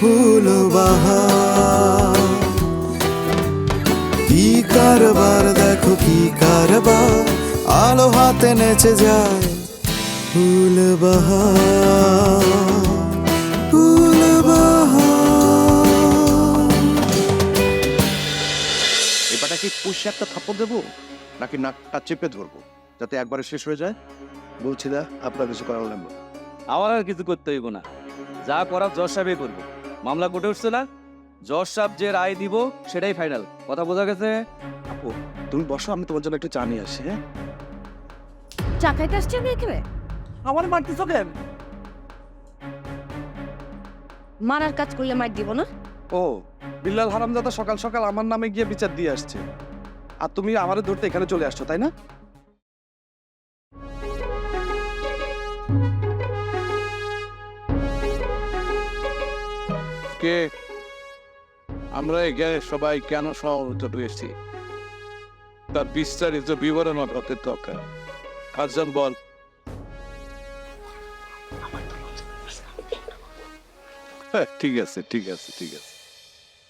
ফুল বাহার কি কারবার দেখো কি কারবার। আলো হাতে নেচে যায় ফুল বাহার ফুল বাহার এবারটা কি পুষে একটা থাপ্পড় দেবো? নাকি নাকটা চেপে ধরবো যাতে একবারে শেষ হয়ে যায়? বলছি না আপনার কিছু করার লাগবে। আমার আর কিছু করতে হইব না। যা করার জজ সাহেবই করব। মামলা কোর্টে উঠছে না? জজ সাহেব যে রায় দিব সেটাই ফাইনাল কথা বোঝা গেছে? আপু তুমি বসো আমি তোমার জন্য একটু চা নিয়ে আসি হ্যাঁ? চা খাইতে আসছেন এখানে? আমার মারতেছো কেন? মারার কাজ করলে মার দিব না? ও বিল্লাল হারামজাদা সকাল সকাল আমার নামে গিয়ে বিচার দিয়ে আসছে। আর তুমি আমারে ধরতে এখানে চলে আসছো তাই না? কে আমরা এখানে সবাই কেন সমবেত হয়েছি? তার বিস্তারিত বিবরণ হতে দরকার। কাজন বল। হ্যাঁ, ঠিক আছে ঠিক আছে ঠিক আছে।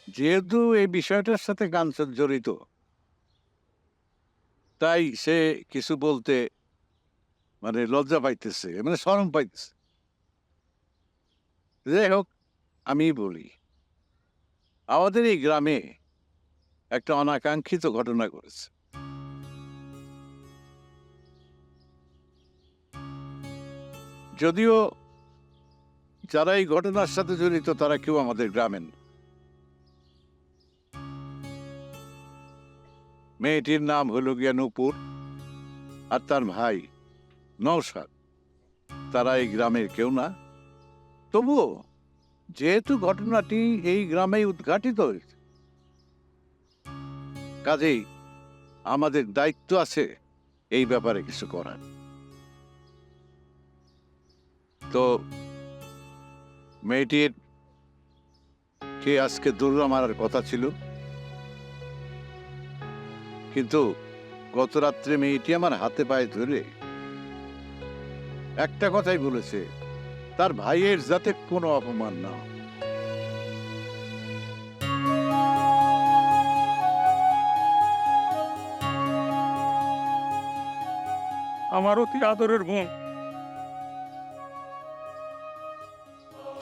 যেহেতু এই বিষয়টার সাথে কাঞ্চন জড়িত তাই সে কিছু বলতে মানে লজ্জা পাইতেছে মানে শরম পাইতেছে। যাই হোক আমি বলি, আমাদের এই গ্রামে একটা অনাকাঙ্ক্ষিত ঘটনা ঘটেছে। যদিও যারা এই ঘটনার সাথে জড়িত, তারা কেউ আমাদের গ্রামের মেয়েটির নাম হলো গিয়া নূপুর আর তার ভাই নৌসাদ তারা এই গ্রামের কেউ না। তবুও যেহেতু ঘটনাটি এই গ্রামে উদ্ঘাটিত হয়েছে। কাজেই আমাদের দায়িত্ব আছে এই ব্যাপারে কিছু করার। তো মেয়েটির কে আজকে দুর্গা মারার কথা ছিল? কিন্তু গত রাত্রে মেয়েটি আমার হাতে পায়ে ধরে একটা কথাই বলেছে তার ভাইয়ের যাতে কোনো অপমান না হয়। আমার অতি আদরের বোন।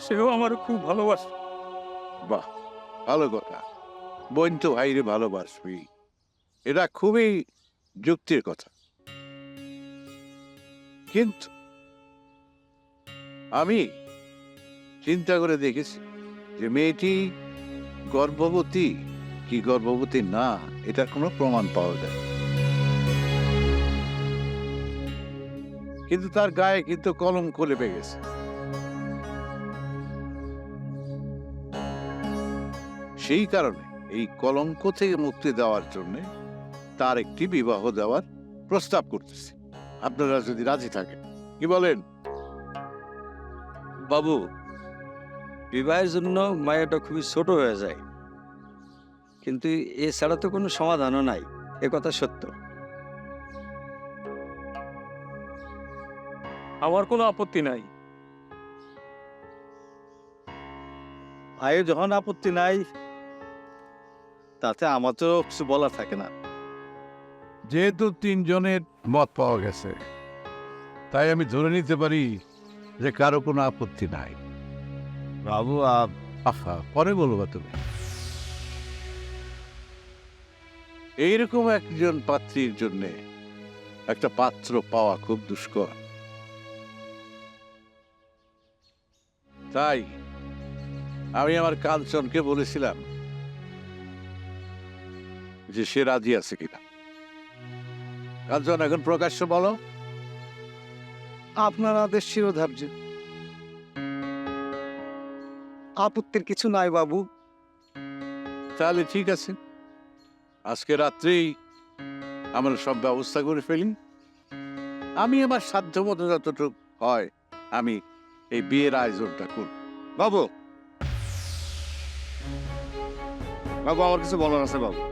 সেও আমার খুব ভালোবাসে। বাহ ভালো কথা। বোন তো ভাইরে ভালোবাসবি। এটা খুবই যুক্তির কথা। কিন্তু আমি চিন্তা করে দেখেছি যে মেয়েটি গর্ভবতী কি গর্ভবতী না, এটার কোনো প্রমাণ পাওয়া যায়। কিন্তু তার গায়ে কিন্তু কলঙ্ক লেপে গেছে সেই কারণে এই কলঙ্ক থেকে মুক্তি দেওয়ার জন্য তার একটি বিবাহ দেওয়ার প্রস্তাব করতেছি। আপনারা যদি রাজি থাকেন। কি বলেন? বাবু বিবাহের জন্য মায়াটা খুবই ছোট হয়ে যায়। কিন্তু এছাড়া তো কোনো সমাধানও নাই এ কথা সত্য। আমার কোনো আপত্তি নাই। ভাইয়ের যখন আপত্তি নাই তাতে আমার তো কিছু বলা থাকে না। যেহেতু তিনজনের মত পাওয়া গেছে তাই আমি ধরে নিতে পারি যে কারও কোনো আপত্তি নাই। বাবু আহা পরে বলব তুমি। এইরকম একজন পাত্রীর জন্য একটা পাত্র পাওয়া খুব দুষ্কর। তাই আমি আমার কাঞ্চনকে বলেছিলাম যে সে রাজি আছে কিনা। কাঞ্চন এখন প্রকাশ্য বলো। আপনার আদেশ শিরোধার্য। আপত্তির কিছু নাই বাবু। তাহলে ঠিক আছে। আজকে রাত্রেই আমরা সব ব্যবস্থা করে ফেলি। আমি আমার সাধ্য মতো যতটুকু হয় আমি এই বিয়ের আয়োজনটা করব। বাবু! বাবু আমার কিছু বলার আছে বাবু।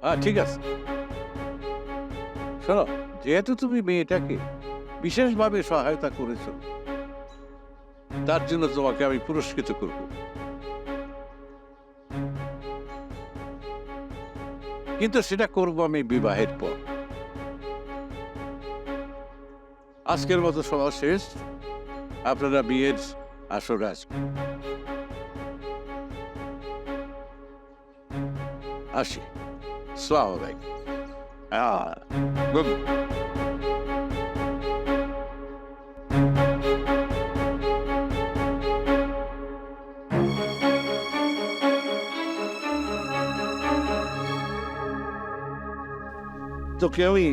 হ্যাঁ ঠিক আছে। শোনো যেহেতু তুমি মেয়েটাকে বিশেষভাবে সহায়তা করেছ। তার জন্য তোমাকে আমি পুরস্কৃত করব। কিন্তু সেটা করব আমি বিবাহের পর। আজকের মতো সভা শেষ। আপনারা বিয়ের আসরে আসবেন আসি। স্বাভাবিক good. তোকে আমি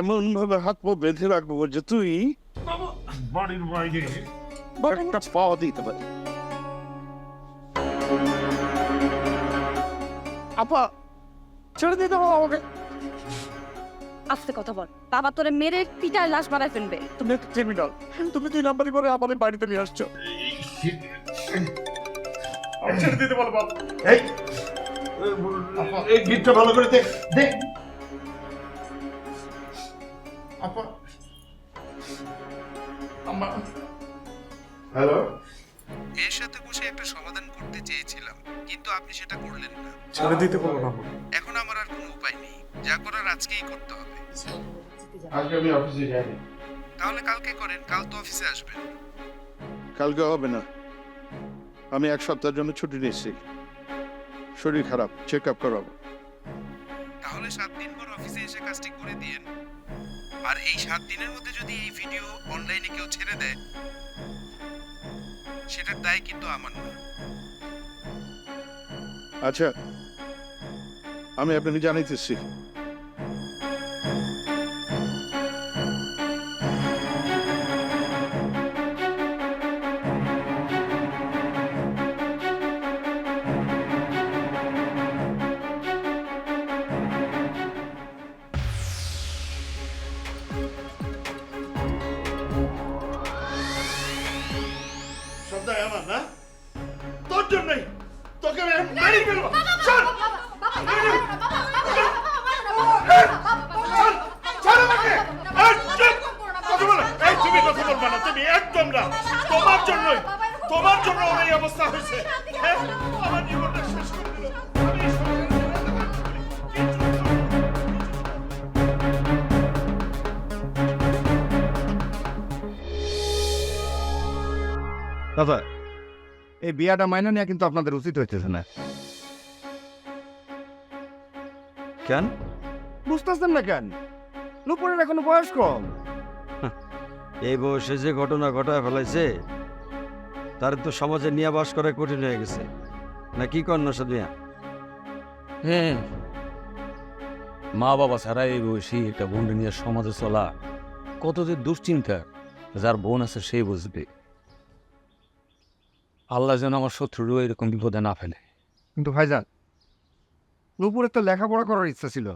এমন ভাবে হাত পা বেঁধে রাখব যে তুই বাড়ির বাইরে একটা পাওয়া দিতে পারি। আপা ছেড়ে দিতে হবে আমাকে। আস্তে কথা বল। বাবা তোরে মেরে পিটায় লাশ বানায় ফেলবে। তুমি একটা ক্রিমিনাল তুমি দুই নাম্বারই করে আমাদের বাড়িতে নিয়ে আসছো। ছেড়ে দিতে বলো বাবা এই এই গিটটা ভালো করে দেখ দেখ আপা। হ্যালো? এর সাথে বসে একটা সমাধান করতে চেয়েছিলাম কিন্তু আপনি সেটা করলেন না। ছেড়ে দিতে বলো না এখন আমার আর কোনো উপায় নেই যা করার আজকেই করতে হবে। আজকে আমি অফিসে যাইনি। তাহলে কালকে করেন কাল তো অফিসে আসবেন। কালকে হবে না। আমি এক সপ্তাহের জন্য ছুটি নিচ্ছি শরীর খারাপ চেক আপ করাবো। তাহলে সাত দিন পর অফিসে এসে কাজটি করে দিয়েন। আর এই সাত দিনের মধ্যে যদি এই ভিডিও অনলাইনে কেউ ছেড়ে দেয় সেটার দায় কিন্তু আমার না। আচ্ছা আমি আপনাকে জানাইতেছি। দাদা এই বিয়াটা মাইনা নেওয়া কিন্তু আপনাদের উচিত হইতেছে না। কেন? বুঝতেছেন না কেন? নুপুরের এখনও বয়স কম। এই বয়সে যে ঘটনা ঘটায় ফেলাইছে তার তো সমাজে নিয়ে বাস করা কঠিন হয়ে গেছে। না কি কর নসাদ মিয়া? হ্যাঁ মা বাবা ছাড়া এই বয়সী একটা বোন নিয়ে সমাজে চলা কত যে দুশ্চিন্তা যার বোন আছে সেই বুঝবে। আল্লাহ যেন আমার শত্রুরও এরকম বিপদে না ফেলে। কিন্তু ভাইজান নুপুরের তো লেখাপড়া করার ইচ্ছা ছিল।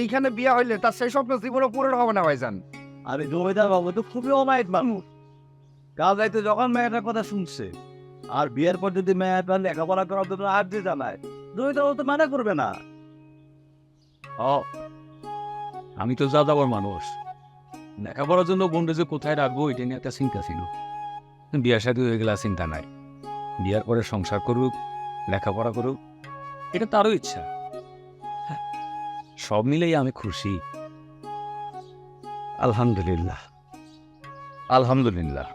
এইখানে বিয়া হইলে তার সেই স্বপ্ন জীবনে পূরণ হবে না ভাইজান। আরে জমিদার বাবু তো খুবই অমায়িক মানুষ। কাল যাইতে যখন মেয়েটার কথা শুনছে আর বিয়ের পর যদি মেয়েটা লেখাপড়া করার জন্য আর দিয়ে জানায় জমিদার বাবু তো মানা করবে না। ও আমি তো যাযাবর মানুষ। লেখাপড়ার জন্য বন্ধু যে কোথায় রাখব এটা নিয়ে একটা চিন্তা ছিল। বিয়ার সাথে হয়ে গেলে চিন্তা নাই। বিয়ার পরে সংসার করুক লেখাপড়া করুক এটা তারও ইচ্ছা। হ্যাঁ, সব মিলেই আমি খুশি। আলহামদুলিল্লাহ। আলহামদুলিল্লাহ।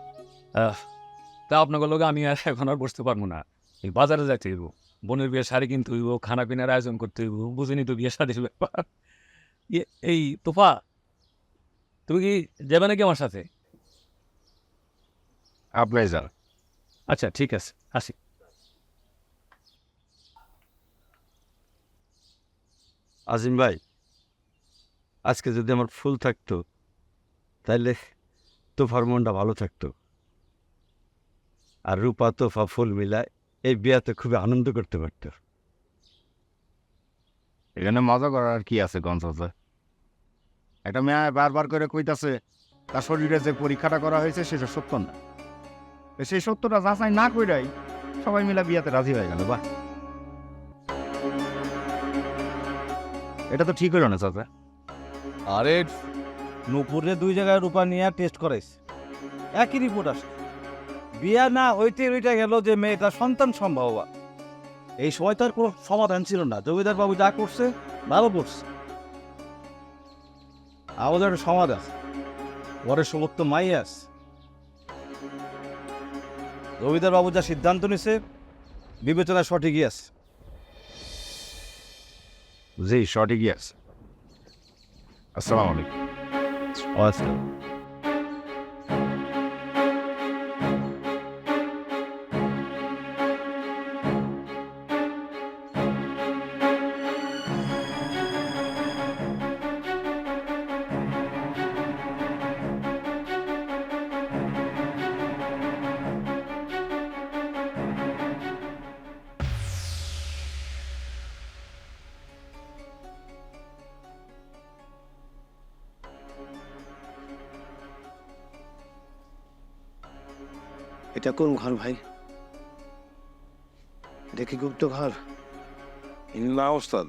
তা আপনাকে লগে আমি আর এখন আর বসতে পারব না। এই বাজারে যাইতে হইব। বোনের বিয়ে শাড়ি কিনতে হইব খানা পিনার আয়োজন করতে হইব বুঝিনি তো বিয়ে শাড়ির ব্যাপার। এই তোফা তুমি কি যাবে নাকি আমার সাথে? আপনাই যান আচ্ছা ঠিক আছে আসি। আজিম ভাই আজকে যদি আমার ফুল থাকতো তাইলে তোফার মনটা ভালো থাকতো। আর রূপা তোফা ফুল মিলায় এই বিয়াতে খুবই আনন্দ করতে পারতো। এখানে মজা করার আর কি আছে গঞ্জাজে একটা মেয়ে বারবার করে কইতাছে তার শরীরে যে পরীক্ষাটা করা হয়েছে সেটা সত্য না। তো সেই সত্যটা যাচাই না কইরাই সবাই মিলে বিয়াতে রাজি হয়ে গেল, বাহ। এটা তো ঠিক হলো না, চাচা। আরে, নুপুরে দুই জায়গায় রূপা নিয়ে টেস্ট করাইছে। একই রিপোর্ট আসে বিয়া না হইতে ওইটা গেল যে মেয়েটা সন্তান সম্ভাবনা এই সময় তার কোনো সমাধান ছিল না। জমিদার বাবু যা করছে, ভালো করছে। আমাদের একটা সমাধান ঘরের সমস্ত মাই আছে। জমিদার বাবু যা সিদ্ধান্ত নিছে বিবেচনা সঠিকই আছে। জি সঠিকই আছে। আসসালামু আলাইকুম। এটা কোন ঘর ভাই? দেখি গুপ্ত ঘর? না ওস্তাদ।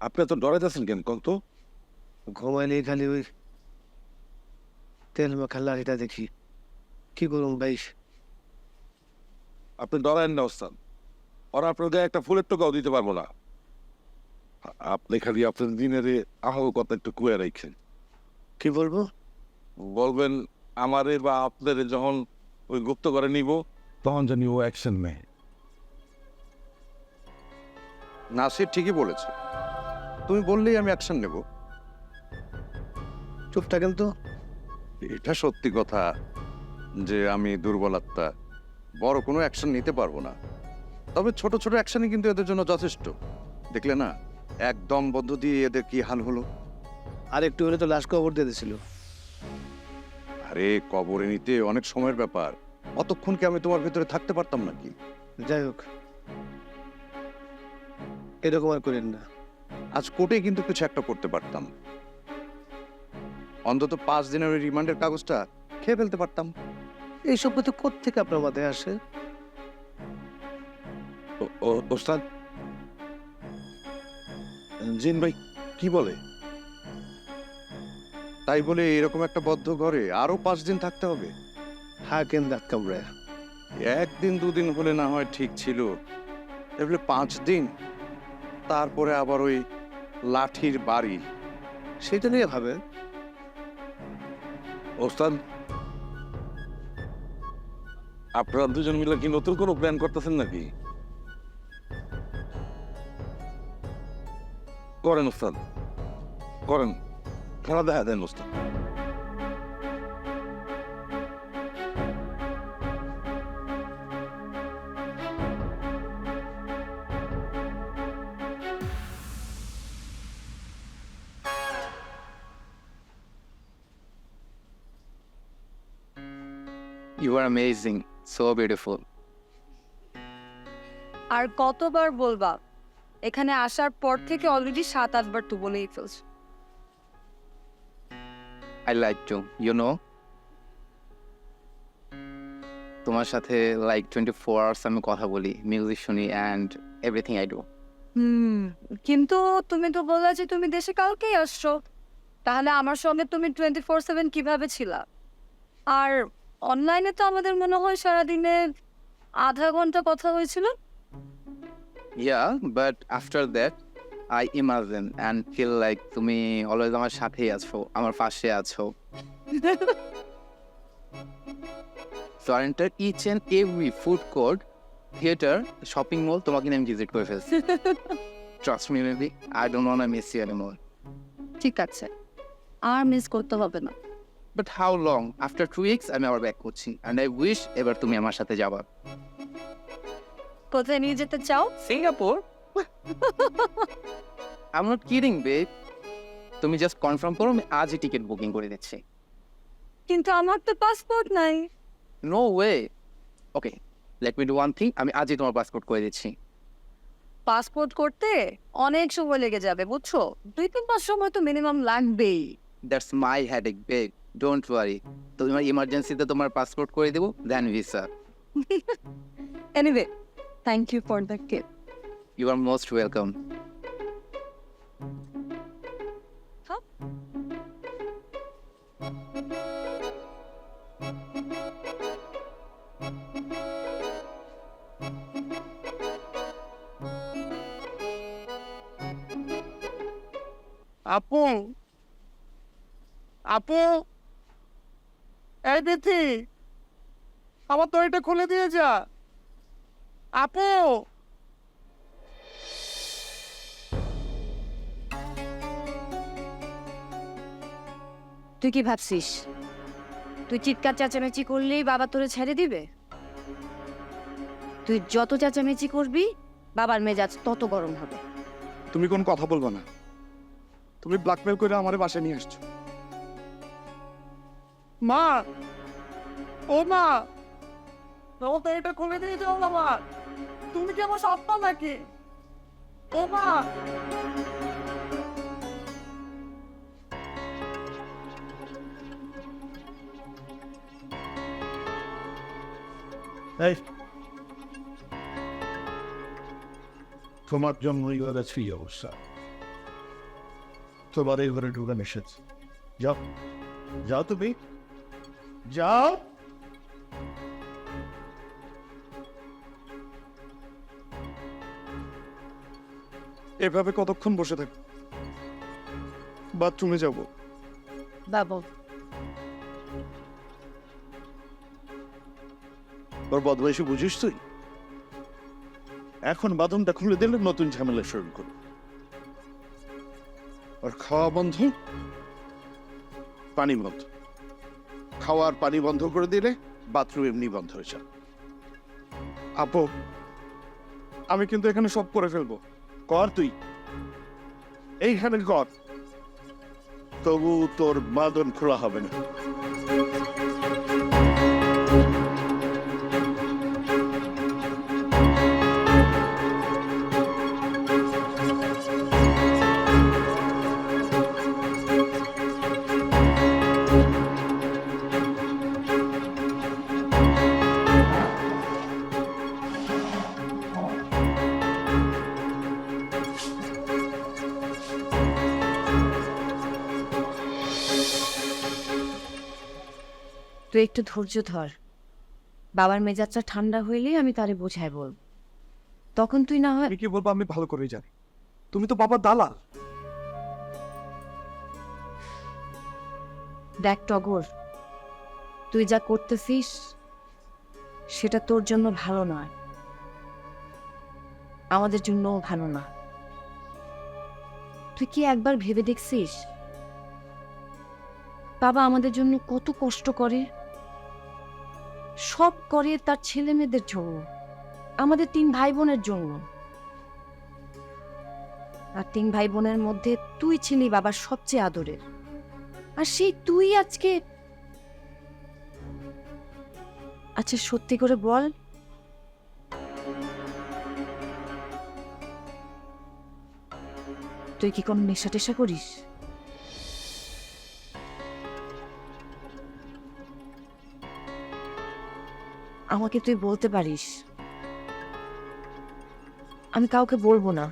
আপনি তো ডরাইতেছেন কেন কত ঘুমাইলে খালি ওই তেল মাখা লাঠিটা দেখি। কি করুন ভাই? আপনি ডরায়েন না ওস্তাদ। ওরা আপনার গায়ে একটা ফুলের টোকাও দিতে পারব না। আপনি খালি আপনার দিনের আহ কথা একটু কুয়ে রাখছেন কি বলব? বলবেন আমারে বা আপনারে যখন ওই গুপ্ত করে নিব তখন জানি ও অ্যাকশন নেয়। নাসির ঠিকই বলেছে। তুমি বললেই আমি অ্যাকশন নেব। চুপ থাকেন তো। এটা সত্যি কথা যে আমি দুর্বল আত্মা। বড় কোনো অ্যাকশন নিতে পারব না। তবে ছোট ছোট অ্যাকশনই কিন্তু এদের জন্য যথেষ্ট। দেখলে না একদম বদ্ধ দিয়ে এদের কি হাল হলো? আর একটু হলে তো লাশ কবর দিয়ে দিয়েছিল। আরে কবরে নিতে অনেক সময়ের ব্যাপার। অতক্ষণ কি আমি তোমার ভেতরে থাকতে পারতাম নাকি? যাই হোক এরকম আর করেন না। আজ কোর্টে কিন্তু কিছু একটা করতে পারতাম। অন্তত পাঁচ দিনের ওই রিমান্ডের কাগজটা খেয়ে ফেলতে পারতাম। এইসব কথা কোথেকে আপনার মাথায় আসে? ওস্তাদ? জিন ভাই কি বলে? তাই বলে এরকম একটা বদ্ধ ঘরে আরও পাঁচ দিন থাকতে হবে। হ্যাঁ কেন একদিন দুদিন হলে না হয় ঠিক ছিল। পাঁচ দিন। তারপরে আবার ওই লাঠির বাড়ি। সেটা নিয়ে ভাবে ওস্তাদ আপনারা দুজন মিলে কি নতুন কোনো প্ল্যান করতেছেন নাকি? করেন ওস্তাদ। করেন। খেলা দেখা দেন ওস্তাদ You are amazing, so beautiful. আর কতবার বলবা এখানে আসার পর থেকে অলরেডি সাত আটবার তো বলেই ফেলছ। I like to, you know. তোমার সাথে লাইক টোয়েন্টি ফোর আওয়ার্স আমি কথা বলি মিউজিক শুনি and everything I do hmm কিন্তু তুমি তো বললে যে তুমি দেশে কালকেই আসছো। তাহলে আমার সঙ্গে তুমি টোয়েন্টি ফোর সেভেন কীভাবে ছিলা? আর অনলাইনে তো আমাদের মনে হয় সারাদিনে আধা ঘণ্টা কথা হয়েছিল। Yeah but after that I imagine and feel like তুমি অলওয়েজ আমার সাথেই আছো আমার পাশে আছো। So R enter each and every food court theatre shopping mall তোমাকে নিয়ে আমি ভিজিট করে ফেলছি। Trust me maybe I don't want miss you anymore ঠিক আছে আর মিস করতে হবে না। But how long after two weeks আমি আবার ব্যাক করছি। অ্যান্ড আই উইশ এবার তুমি আমার সাথে যাবা। কোথায় নিয়ে যেতে চাও? Singapore I am not kidding babe তুমি জাস্ট কনফার্ম করো আমি আজই টিকিট বুকিং করে দিচ্ছি। কিন্তু আমার তো পাসপোর্ট নাই। No way okay let me do one thing আমি আজই তোমার পাসপোর্ট করে দিচ্ছি। পাসপোর্ট করতে অনেক সময় লেগে যাবে বুঝছ? দুই তিন মাস সময় তো মিনিমাম লাগবেই। That's my headache babe don't worry তোমার ইমার্জেন্সিতে তোমার পাসপোর্ট করে দেবো then visa anyway thank you for the gift you are most welcome আপু আপু এই বিথি আমার দড়িটা খুলে দিয়ে যা আপু তুই কি ভাবছিস? তুই চিৎকার চেঁচামেচি করলেই বাবা তোরে ছেড়ে দিবে? তুই যত চেঁচামেচি করবি বাবার মেজাজ তত গরম হবে। তুমি কোন কথা বলব না। তুমি ব্ল্যাকমেল করে আমার বাসায় নিয়ে আসছো। মা! ও মা! তো এটা দিয়ে যাও বাবা। তুমি কি আমার সপ্তাহ নাকি? ও মা! এই। তোমার জন্যই ঘরে ফি অবস্থা। তোমার এই ঘরে ঢুকে এসেছে। যাও। যাও তুমি। যাও। এভাবে কতক্ষণ বসে থাকব? বাথরুমে যাব। বাবু ওর বদমাইশি বুঝিস তুই? এখন বাদনটা খুলে দিলে নতুন ঝামেলা শুরু করবে। ওর খাওয়া বন্ধ? পানি বন্ধ। খাওয়ার পানি বন্ধ করে দিলে বাথরুম এমনি বন্ধ হয়ে যাবে। আপু আমি কিন্তু এখানে সব করে ফেলব। কর তুই। এইখানে কর। তবু তোর বাদন খোলা হবে না। তুই একটু ধৈর্য ধর। বাবার মেজাজটা ঠান্ডা হইলেই আমি তারে বোঝাই বল তখন তুই না হয় কি বলব আমি ভালো করেই জানি। তুমি তো বাবার দালাল। দেখ টগর তুই যা করতেছিস সেটা তোর জন্য ভালো নয়। আমাদের জন্যও ভালো না। তুই কি একবার ভেবে দেখছিস? বাবা আমাদের জন্য কত কষ্ট করে। সব করে তার ছেলে মেয়েদের জন্য, আমাদের তিন ভাই বোনের জন্য। আর তিন ভাই বোনের মধ্যে তুই ছিলি বাবার সবচেয়ে আদরের। আর সেই তুই আজকে আচ্ছা সত্যি করে বল। তুই কি কোনো নেশা টেশা করিস? আমাকে তুই বলতে পারিস। আমি কাউকে বলব না।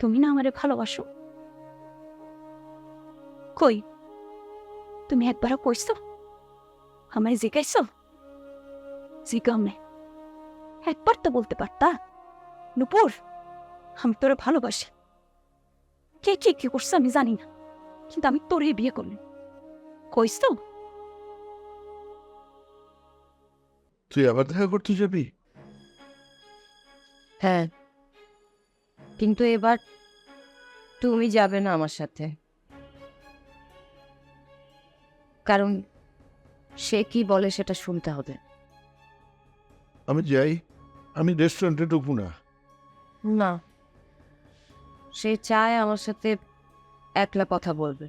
তুমি না আমারে ভালোবাসো। কই? তুমি একবারও কইছো আমায় জিজ্ঞাইছো একবার তো বলতে পারতা। নুপুর আমি তোরে ভালোবাসি। কে কে কি করছে আমি জানি না কিন্তু আমি তোরে বিয়ে করলি তো? তুই আবার দেখা করতে যাবি? হ্যাঁ। কিন্তু এবার তুমি যাবে না আমার সাথে। কারণ সে কি বলে সেটা শুনতে হবে। আমি যাই। আমি রেস্টুরেন্টে ঢুকবো না। না। সে চায় আমার সাথে একলা কথা বলবে।